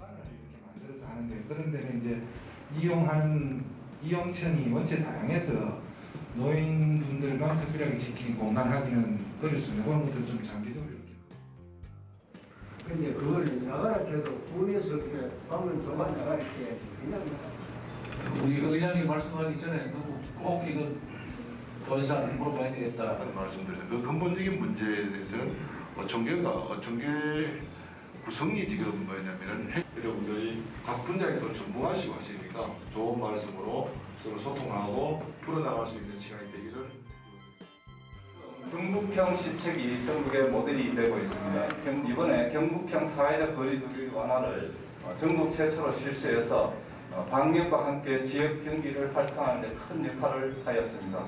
공간을 이렇게 만들어서 하는데 그런 데는 이제 이용하는 이용층이 원체 다양해서 노인분들만 특별하게 지킨 공간 하기는 어렵습니다. 그런 것도 좀 장기적으로 이렇게. 근데 그걸 나가라 해도 군에서 이렇게 방을 도와 나가라 해야지 그냥 우리 의장님 말씀하기 전에 누구 꼭 이거 더 이상 물어봐야 되겠다. 말씀드렸는데 그 근본적인 문제에 대해서는 어청계가 어청계 구성이 지금 뭐냐면은 핵- 여러분들이 각 분야에 또 전무하시고 하시니까 좋은 말씀으로 서로 소통하고 풀어나갈 수 있는 시간이 되기를 경북형 시책이 전국에 모델이 되고 있습니다. 경- 이번에 경북형 사회적 거리두기 완화를 어, 전국 최초로 실시해서 어, 방역과 함께 지역 경기를 활성화하는 데 큰 역할을 하였습니다.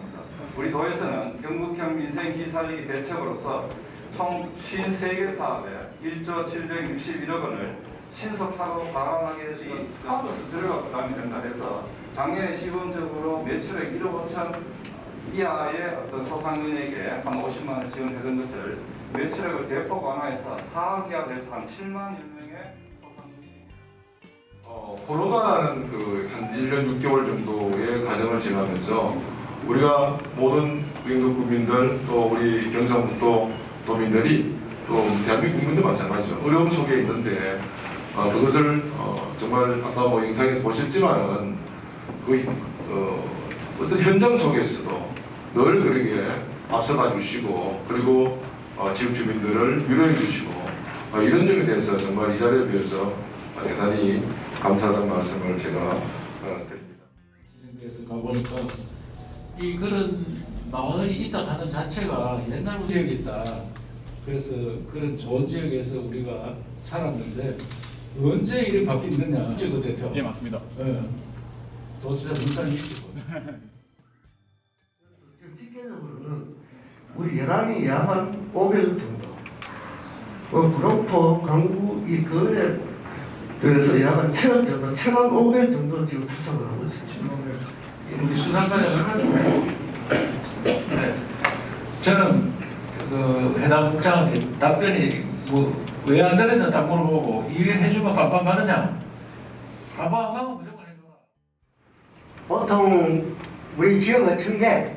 우리 도에서는 경북형 민생 기살리기 대책으로서 총 53개 사업에 1조 761억 원을 신속하고 과감하게 이 카드스 들어가 부담이 된다 해서 작년에 시범적으로 매출액 1억 5천 이하의 어떤 소상인에게 한 50만 원 지원해준 것을 매출액을 대폭 완화해서 4억 이하 돼서 한 7만 1명의 소상인이 어, 코로나는 그한 1년 6개월 정도의 과정을 지나면서 우리가 모든 우리국 국민들 또 우리 경상북도 도민들이 또 대한민국 국민도 마찬가지죠. 어려움 속에 있는데 어, 그것을 어, 정말 아까 뭐 영상에서 보셨지만은 그 어, 어떤 현장 속에서도 늘 그렇게 앞서가 주시고 그리고 어, 지역 주민들을 위로해 주시고 어, 이런 점에 대해서 정말 이 자리를 빌어서 대단히 감사하다는 말씀을 제가 어, 드립니다. 지정에서 가보니까 이 그런 마을이 있다 하는 자체가 옛날 지역이 있다. 그래서 그런 좋은 지역에서 우리가 살았는데 언제 이렇게 바뀌었느냐? 최고 대표. 예 맞습니다. 예. 도지사 눈살이 있고. 실제적으로는 우리 예란이 약한 500억 정도, 어, 구로포, 강구 이 거래 그래서 약한 7억 정도, 7만 500 정도 지금 추정을 하고 있습니다. 우리 수상관이 얼마나 좋아요? 네. 저는 그 해당 국장한테 답변이 뭐 왜 안 되느냐 딱 물어보고 이해 해주면 깜빡 가느냐? 깜빡 안 가면 무조건 해줘라. 보통 우리 지역 같은 게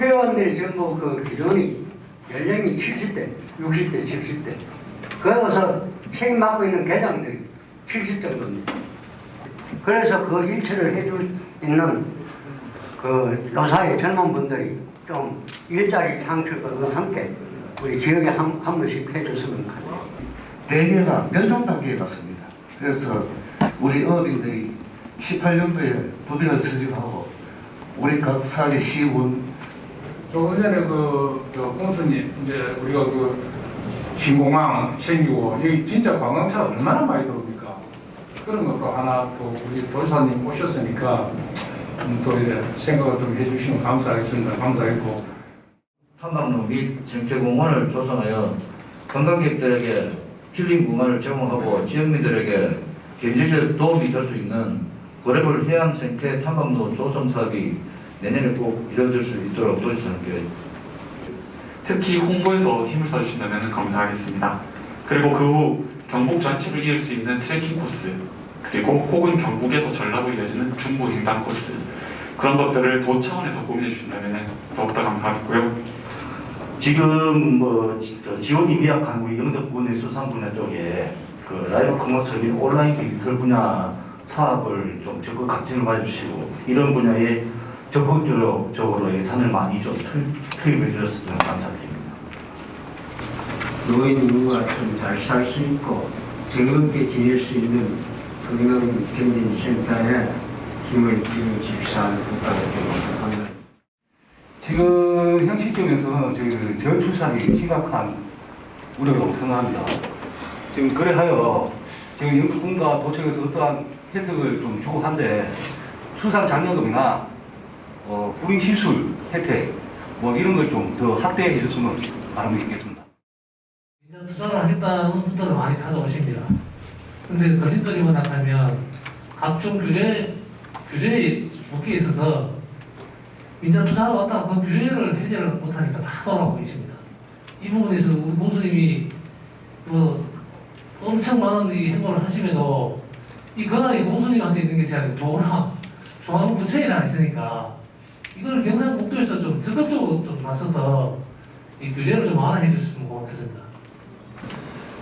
회원들이 전부 그 기존이 연령이 70대, 60대, 70대 그러고서 책 맡고 있는 계장들이 70 정도입니다. 그래서 그 일처를 해줄 수 있는 그 노사의 젊은 분들이 좀 일자리 창출과 함께 우리 지역에 한, 한 번씩 해줬으면 합니다. 대개가 멸종 단계에 갔습니다. 그래서 우리 어린들이 18년도에 법인을 설립하고 우리 각 사회 시군 조금 전에 그, 저, 공수님, 이제 우리가 그, 신공항 생기고, 여기 진짜 관광차가 얼마나 많이 들어옵니까? 그런 것도 하나 또 우리 도지사님 오셨으니까, 음, 또 이제 생각을 좀 해주시면 감사하겠습니다. 감사했고. 탐방로 및 정체공원을 조성하여 관광객들에게 힐링 공간을 제공하고 지역민들에게 경제적 도움이 될 수 있는 고래벌 해양 생태 탐방로 조성 사업이 내년에 꼭 이뤄질 수 있도록 도지사님께 특히 홍보에도 힘을 써주신다면 감사하겠습니다. 그리고 그 후 경북 전체를 이을 수 있는 트레킹 코스 그리고 혹은 경북에서 전라도 이어지는 중부 횡단 코스 그런 것들을 도 차원에서 고민해 주신다면 더욱더 감사하겠고요. 지금 뭐 지- 지원이 미약한 우리 영덕군의 수산 분야 쪽에 그 라이브 커머스 및 온라인 디지털 분야 사업을 좀 적극 각진을 봐주시고 이런 분야에 적극적으로 예산을 많이 좀 투- 투입해 주셨으면 감사드립니다. 노인 인구가 좀 잘 살 수 있고 즐겁게 지낼 수 있는 건강경진센터에 힘을 기울여 주십사 하는 부탁을 드립니다. 지금 현 시점에서 저희 저출산이 심각한 우려가 우선합니다. 지금 그래하여 지금 영국군과 도청에서 어떠한 혜택을 좀 주고 한데 수산 장려금이나 어, 불임 시술 혜택 뭐 이런 걸 좀 더 확대해 바람이 있겠습니다. 민간 투자를 하겠다는 분들은 많이 찾아오십니다. 근데 걸림돌이 뭐냐면 각종 규제 규제에 묶여 있어서 민간 투자를 왔다가 그 규제를 해결을 못하니까 다 돌아오고 있습니다. 이 부분에서 우리 공수님이 뭐 엄청 많은 이 행보를 하시면도 이 권한이 공수님한테 있는 게 제가 도랑 중앙부처에나 있으니까 이걸 경상북도에서 좀 적극적으로 좀 나서서 이 규제를 좀 완화해 주셨으면 고맙겠습니다.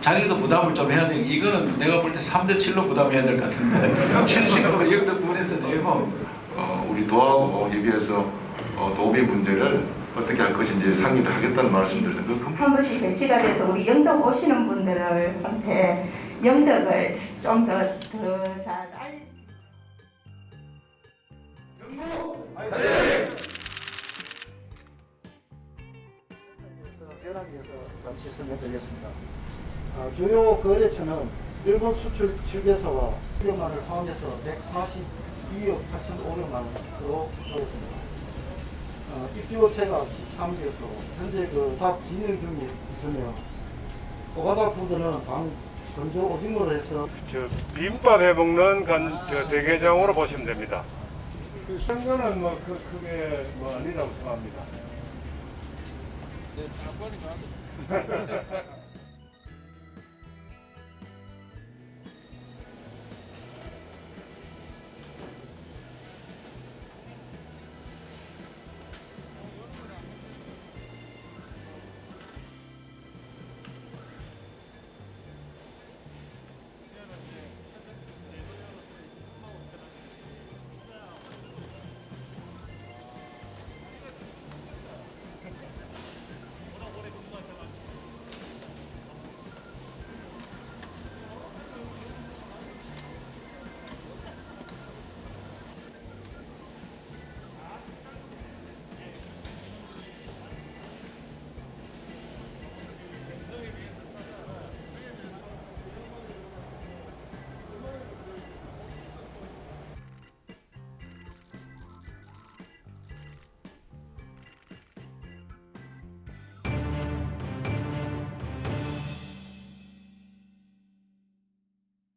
자기도 부담을 좀 해야 돼. 이거는 내가 볼 때 3대 7로 부담해야 될 것 같은데 70을 이것도 부분에서 내고 어, 우리 도하고 협의해서 어, 도비 문제를 어떻게 할 것인지 상의를 하겠다는 말씀드리는 그 금- 한 번씩 배치가 돼서 우리 영덕 오시는 분들한테 영덕을 좀 더 더잘 알리. 대란에서 잠시 설명드리겠습니다. 아, 주요 거래처는 일본 수출 7개사와 수령만을 포함해서 142억 8,500만 원으로 조회했습니다. 어, 입주업체가 13개소, 현재 그다 진행 중에 있으며 오가다 푸드는 방 건조 오징어로 해서 저 비빔밥 해 먹는 간, 저 대게장으로 보시면 됩니다. 그싼 거는 뭐 크, 크게 뭐 아니라고 생각합니다.